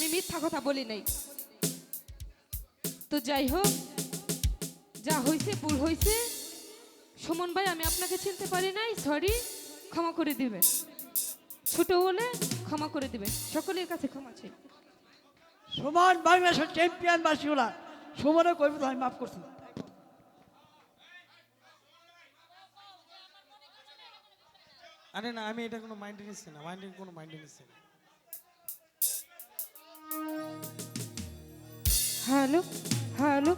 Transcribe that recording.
আমি মিথ্যা কথা বলি নাই। তো যাই হোক যা হয়েছে ভুল হয়েছে সুমন ভাই আমি আপনাকে চিনতে পারি নাই সরি ক্ষমা করে দিবেন। ছোট হলে ক্ষমা করে দিবেন। সকলের কাছে ক্ষমা চাই সমান বাংলাদেশের চ্যাম্পিয়ন বাসীগুলা সমানে কইব তো আমি মাফ করছি। আরে না আমি এটা কোনো মাইন্ডে নিচ্ছি না মাইন্ডে কোনো মাইন্ডে নিচ্ছি না। Hello hello